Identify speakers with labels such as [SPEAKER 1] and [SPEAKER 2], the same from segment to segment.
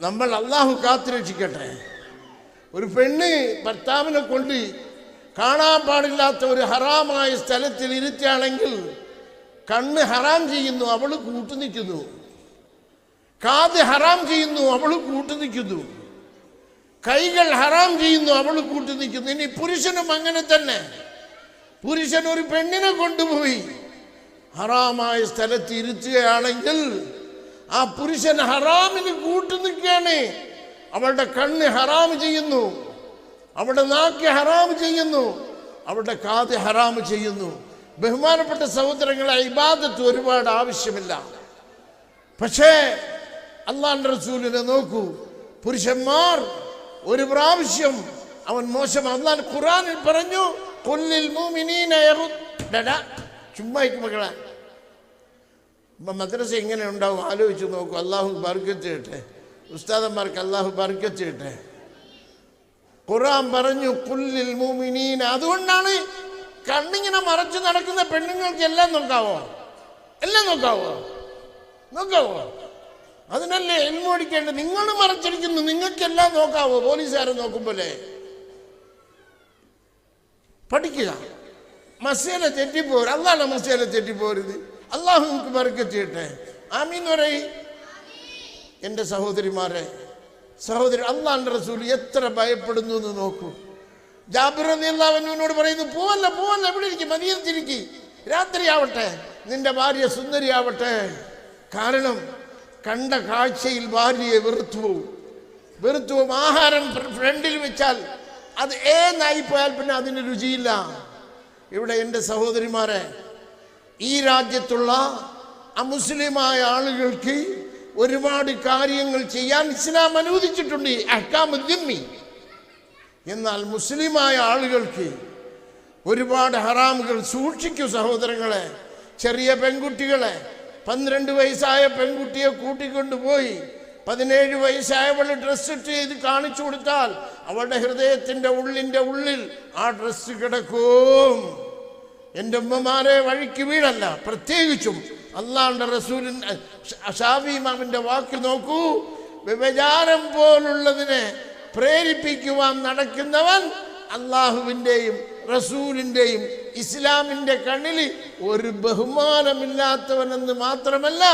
[SPEAKER 1] നമ്മൾ അള്ളാഹു കാത്തുരക്ഷിക്കട്ടെ. ഒരു പെണ്ണ് ഭർത്താവിനെ കൊണ്ട് കാണാൻ പാടില്ലാത്ത ഒരു ഹറാമായ സ്ഥലത്തിൽ ഇരുത്തുകയാണെങ്കിൽ കണ്ണ് ഹറാം ചെയ്യുന്നു അവൾ കൂട്ടു നിൽക്കുന്നു. കാത് ഹറാം ചെയ്യുന്നു അവൾ കൂട്ടു നിൽക്കുന്നു. കൈകൾ ഹറാം ചെയ്യുന്നു അവൾ കൂട്ടു നിൽക്കുന്നു. ഇനി പുരുഷനും അങ്ങനെ തന്നെ. പുരുഷൻ ഒരു പെണ്ണിനെ കൊണ്ടുപോയി ഹറാമായ സ്ഥലത്ത് ഇരുത്തുകയാണെങ്കിൽ ആ പുരുഷൻ ഹറാമിന് കൂട്ടു നിൽക്കുകയാണ്. അവളുടെ കണ്ണ് ഹറാം ചെയ്യുന്നു. അവളുടെ നാക്ക് ഹറാം ചെയ്യുന്നു. അവളുടെ കാത് ഹറാം ചെയ്യുന്നു. ബഹുമാനപ്പെട്ട സഹോദരങ്ങളെ ഇബാദത്ത് ഒരുപാട് ആവശ്യമില്ല. പക്ഷേ അള്ളാന്റെ റസൂലിനെ നോക്കൂ. പുരുഷന്മാർ ഒരു പ്രാവശ്യം അവൻ മോശം അള്ളാൻ ഖുറാനിൽ പറഞ്ഞു കൊല്ലിൽ മൂമിനീന യഹു- ഡടാ, ചുമ്മാ ഇരിക്ക് മക്കളെ. മദ്രസ ഇങ്ങനെ ഉണ്ടാവും? ആലോചിച്ച് നോക്കും. അള്ളാഹു ബർക്കത്ത് ചെയ്യട്ടെ ഉസ്താദന്മാർക്ക് അള്ളാഹു ബർക്കത്ത് ചെയ്യട്ടെ ഖുറാൻ പറഞ്ഞു കുല്ലിൽ മൂമിനീന അതുകൊണ്ടാണ് കണ്ണിങ്ങനെ മറച്ചു നടക്കുന്ന പെണ്ണുങ്ങൾക്ക് എല്ലാം നോക്കാവോ? എല്ലാം നോക്കാവോ? നോക്കാവോ? അതിനല്ലേ എൽമോടിക്കേണ്ടത് നിങ്ങൾ മറച്ചിരിക്കുന്നു. നിങ്ങൾക്കെല്ലാം നോക്കാവോ? പോലീസുകാരെ നോക്കുമ്പോലെ. പഠിക്കുക. മസേല തെറ്റിപ്പോരും. അതാണ് മസേല തെറ്റിപ്പോരുത്. അള്ളാഹു നമുക്ക് ബർക്കത്ത് ചെയ്യട്ടെ. ആമീന്ന് പറയും. എന്റെ സഹോദരിമാരെ സഹോദരി അള്ളാന്റെ റസൂൽ എത്ര ഭയപ്പെടുന്നു എന്ന് നോക്കൂ. ജാബിർ അള്ളാഹുവിനോട് പറയുന്നു പോവല്ല പോവല്ല എവിടെ ഇരിക്കും മതിയത്തിരിക്കി രാത്രിയാവട്ടെ നിന്റെ ഭാര്യ സുന്ദരിയാവട്ടെ കാരണം കണ്ട കാഴ്ചയിൽ ഭാര്യയെ വെറുത്തു പോവും. വെറുത്തു പോവും. ആഹാരം ഫ്ര- ഫ്രണ്ടിൽ വെച്ചാൽ അത് ഏന്നായി പോയാൽ പിന്നെ അതിന് രുചിയില്ല. ഇവിടെ എന്റെ സഹോദരിമാരെ ഈ രാജ്യത്തുള്ള അമുസ്ലിമായ ആളുകൾക്ക് ഒരുപാട് കാര്യങ്ങൾ ചെയ്യാൻ ഇസ്ലാം അനുവദിച്ചിട്ടുണ്ട്. അഹ്കാമുദ്ദിമ്മി എന്നാൽ മുസ്ലിമായ ആളുകൾക്ക് ഒരുപാട് ഹറാമുകൾ സൂക്ഷിക്കൂ സഹോദരങ്ങളെ. ചെറിയ പെൺകുട്ടികളെ പന്ത്രണ്ട് വയസ്സായ പെൺകുട്ടിയെ കൂട്ടിക്കൊണ്ടുപോയി പതിനേഴ് വയസ്സായവൾ ഡ്രസ്സ് ചെയ്ത് കാണിച്ചു കൊടുത്താൽ അവളുടെ ഹൃദയത്തിന്റെ ഉള്ളിന്റെ ഉള്ളിൽ ആ ഡ്രസ്സ് കിടക്കും. എന്റെ ഉമ്മമാരെ വഴിക്ക് വീഴല്ല. പ്രത്യേകിച്ചും അള്ളാഹുന്റെ റസൂലിൻ ഷാഫി ഇമാമിന്റെ വാക്ക് നോക്കൂ. വ്യഭിചാരം പോലുള്ളതിനെ പ്രേരിപ്പിക്കുവാൻ നടക്കുന്നവൻ അള്ളാഹുവിന്റെയും റസൂലിന്റെയും ഇസ്ലാമിന്റെ കണ്ണിൽ ഒരു ബഹുമാനമില്ലാത്തവനെന്ന് മാത്രമല്ല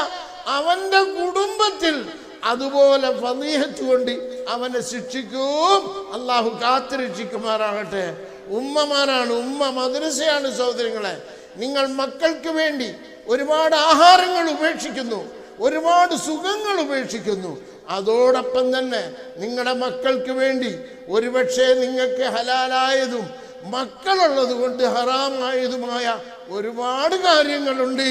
[SPEAKER 1] അവന്റെ കുടുംബത്തിൽ അതുപോലെ ഫലീഹത്ത് കൊണ്ട് അവനെ ശിക്ഷിക്കും. അള്ളാഹു കാത്തുരക്ഷിക്കുമാറാകട്ടെ. ഉമ്മമാരാണ് ഉമ്മ മദ്രസയാണ് സഹോദരങ്ങളെ. നിങ്ങൾ മക്കൾക്ക് വേണ്ടി ഒരുപാട് ആഹാരങ്ങൾ ഉപേക്ഷിക്കുന്നു ഒരുപാട് സുഖങ്ങൾ ഉപേക്ഷിക്കുന്നു. അതോടൊപ്പം തന്നെ നിങ്ങളുടെ മക്കൾക്ക് വേണ്ടി ഒരുപക്ഷെ നിങ്ങൾക്ക് ഹലാലായതും മക്കളുള്ളത് കൊണ്ട് ഹറാമായതുമായ ഒരുപാട് കാര്യങ്ങളുണ്ട്.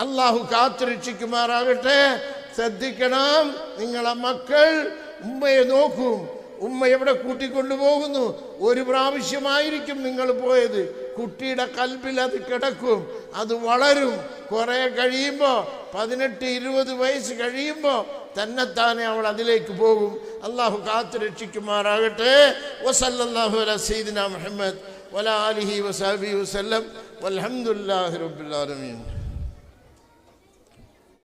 [SPEAKER 1] അള്ളാഹു കാത്തുരക്ഷിക്കുമാറാകട്ടെ. ശ്രദ്ധിക്കണം നിങ്ങളെ മക്കൾ ഉമ്മയെ നോക്കും. ഉമ്മ എവിടെ കൂട്ടിക്കൊണ്ടുപോകുന്നു? ഒരു പ്രാവശ്യമായിരിക്കും നിങ്ങൾ പോയത്. കുട്ടിയുടെ കൽബിൽ അത് കിടക്കും. അത് വളരും. കുറെ കഴിയുമ്പോൾ പതിനെട്ട് ഇരുപത് വയസ്സ് കഴിയുമ്പോൾ തന്നെത്താനെ അവൾ അതിലേക്ക് പോകും. അള്ളാഹു കാത്തു രക്ഷിക്കുമാറാകട്ടെ. വസല്ലാഹു അല സീദിന മുഹമ്മദ് വല അലിഹി വസാബി വസ്ലം വലഹമുല്ലാഹി റബ്ബുലാലമീൻ